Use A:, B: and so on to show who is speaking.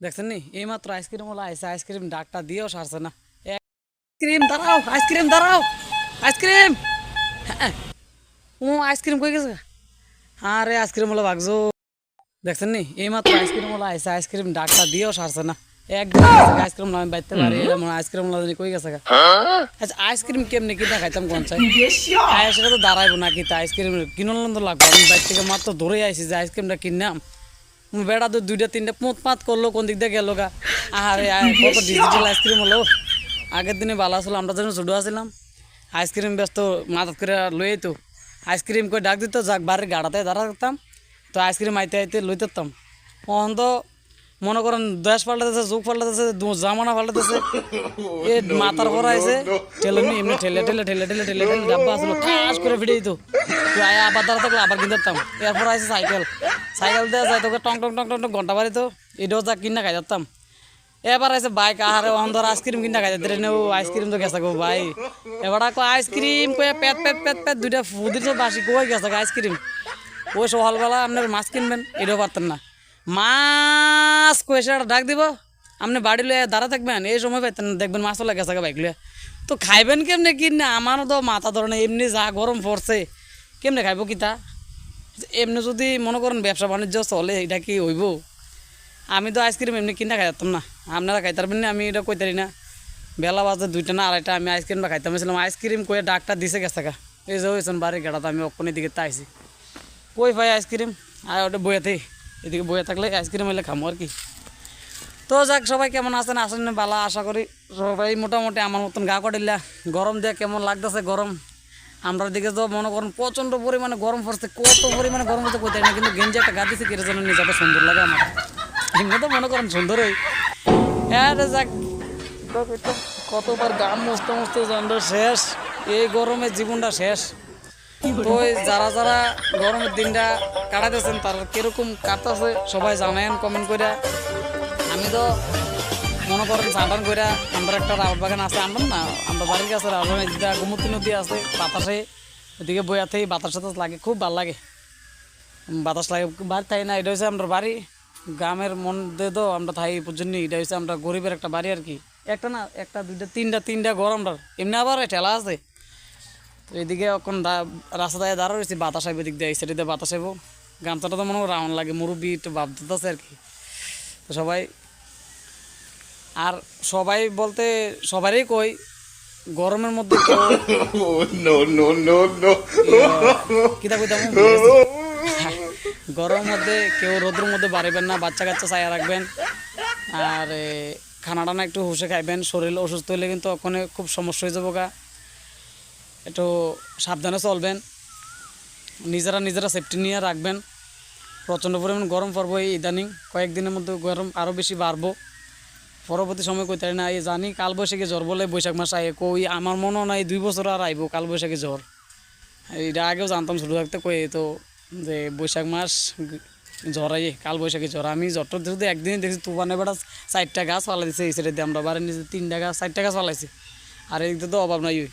A: দেখছেন নি এই মাত্র আইসক্রিম হলো আইসে আইসক্রিম ডাকটা দিয়েও সারছে না আইসক্রিম দাঁড়াও আইসক্রিম দাঁড়াও আইসক্রিম হ্যাঁ ও আইসক্রিম কই গেছে আরে আইসক্রিম হলো ভাগজো দেখছেন নি এই মাত্র আইসক্রিম হলো আইসে আইসক্রিম ডাকটা দিয়েও সারছে না একদম আইসক্রিম নয় বাইতে পারি মনে হয় আইসক্রিম জানি কই গেছে গা। আচ্ছা আইসক্রিম কেমনি কিনা খাইতাম কোন চাই খাই সেটা তো দাঁড়াইবো না কিতা আইসক্রিম কিনল তো লাগবে আমি বাইর থেকে মাত্র ধরে আইসি যে আইসক্রিমটা কিনলাম বেড়া তো দুইটা তিনটা পোঁত পাত করল কোন দিক দিয়ে গেল গা। আয়, কত ডিজিটাল আইসক্রিম হলো? আগের দিনে ভালো আসলো আমরা যখন ছোটো আসলাম আইসক্রিম ব্যস্ত মাদত করে লই তো আইসক্রিম করে ডাক দিত যাক বাড়ির গাড়াতে দাঁড়া থাকতাম তো আইসক্রিম আইতে আইতে লই থাকতাম। তখন তো মনে করেন দেশ পাল্টাতেছে যুগ পাল্টাতেছে জামানা পাল্টাতেছে। এ মাথার পর আইছে। ঠেলে নি এমনি ঠেলে ঠেলে ঠেলে ঠেলে ঠেলে ঠেলে ডাব্বা আসলো ঠাস করে ফিরে দিত তো আয় আবার দাঁড়া থাকলে আবার কিনতে যেতাম এরপর আইসে সাইকেল। সাইকেল দিয়ে যায় তোকে টং টং টং টং টং ঘণ্টা বাড়ি তো। এটাও যা কিনা খাই যেতাম। এবার আছে বাইক আহারে অন্ধর আইসক্রিম কিনা খাই যেতে নেও আইসক্রিম তো গেছে গো ভাই। এবার কো আইসক্রিম কয়ে পেট পেট পেট পেট দুইটা ফুদির তো বাসি কই গেছে আইসক্রিম? ওই সকালবেলা আপনার মাছ কিনবেন? এটাও পারতেন না। মাছ কয়ে ডাক দিব। আপনি বাড়ি লয়ে দাঁড়া থাকবেন, এই সময় পাইতেন দেখবেন মাছ চলে গেছে বাইক লয়ে তো খাইবেন কেমনে কিনে আমারও তো মাথা ধরে না, এমনি যা গরম পড়ছে, কেমনে খাইব কিতা? এমনি যদি মনে করেন ব্যবসা বাণিজ্য চলে, এটা কি হইব? আমি তো আইসক্রিম এমনি কিনা খাইতাম না, আপনারা খাইতারবেন না, আমি এটা কইতারি না। বেলা বাজে দুইটা না আড়াইটা, আমি আইসক্রিমটা খাইতাম। ছিলাম আইসক্রিম কয়ে ডাকটা দিছে গেছে গা। এই যে হয়েছেন বাড়ির গাড়াতে, আমি অক্ষণের দিকে তাইছি কই পাই আইসক্রিম? আর ওটা বইয়াতে। এদিকে বইয়া থাকলে আইসক্রিম হইলে খামো আর কি। তো যাক, সবাই কেমন আছেন? আসেন ভালো, আশা করি সবাই মোটামুটি আমার মতন গা কটিলা গরম দিয়ে কেমন লাগতেছে? গরম। আমরা দিকে তো মনে করেন প্রচণ্ড পরিমাণে গরম পড়ছে, কত পরিমাণে গরম হচ্ছে কোথায় না, কিন্তু গেঞ্জি একটা গা দিছে কিরে জন্য নিজেকে সুন্দর লাগে আমার। এমনি তো মনে করেন সুন্দরই হ্যাঁ যাক কতবার গাম মুছতে মুছতে জানটা শেষ, এই গরমে জীবনটা শেষ। তো যারা যারা গরমের দিনটা কাটাতেছেন তারা কীরকম কাটতেছে, সবাই জানায়েন কমেন্ট করে আমি তো মনে করেন চাটান করে আমরা একটা রাবার বাগান আছে, আমরা না, আমরা বাড়ির কাছে রাবার বাগান গোমতী নদী আছে, বাতাসে এদিকে বইয়াতেই বাতাস টাতাস লাগে, খুব ভালো লাগে। বাতাস লাগে, বাড়ি থাই না, এটা হচ্ছে আমরা বাড়ি, গ্রামের মধ্যে তো আমরা থাই পর্যন্ত এটা হচ্ছে আমরা গরিবের একটা বাড়ি আর কি। একটা না, একটা, দুইটা, তিনটা তিনটা ঘর আমরা, এমনি আবার ঠেলা আছে। তো এদিকে এখন রাস্তা দিয়ে দাঁড়া রয়েছি, বাতাস আইব, এদিক দিয়ে এই সাইডে বাতাস আইব। গামছাটা তো মনে হয় রাউন্ড লাগে মুরব্বি একটু ভাব দিতেছে আর কি। তো সবাই আর সবাই বলতে সবারই কই গরমের মধ্যে! কিতা কইতাম গরমের মধ্যে কেউ রোদ্রের মধ্যে বাড়িবেন না বাচ্চা কাচ্চা ছায়া রাখবেন। আর খানা টানা একটু হুসে খাইবেন শরীর অসুস্থ হলে কিন্তু ওখানে খুব সমস্যা হয়ে যাব গা একটু সাবধানে চলবেন। নিজেরা নিজেরা সেফটি নিয়ে রাখবেন। প্রচণ্ড পরিমাণ গরম পড়ব এই ইদানিং কয়েকদিনের মধ্যে গরম আরও বেশি বাড়বো। পরবর্তী সময় কইতে না, এই জানি কাল বৈশাখী জ্বর বলে বৈশাখ মাস আয় কই, আমার মনে নাই দুই বছর আর আইব কাল বৈশাখী জ্বর। এটা আগেও জানতাম ছোটো থাকতে কই তো, যে বৈশাখ মাস জ্বর আইয়ে কাল বৈশাখী জ্বর। আমি জ্বরটা শুধু একদিনই দেখছি, তুফানে বেড়া চারটা গাছ পালা দিছে, এই সাইডে আমরা বাড়ির নিচে তিনটা গাছ, চারটা গাছ পালাইছি আর এদিকে তো অভাব নাই ওই।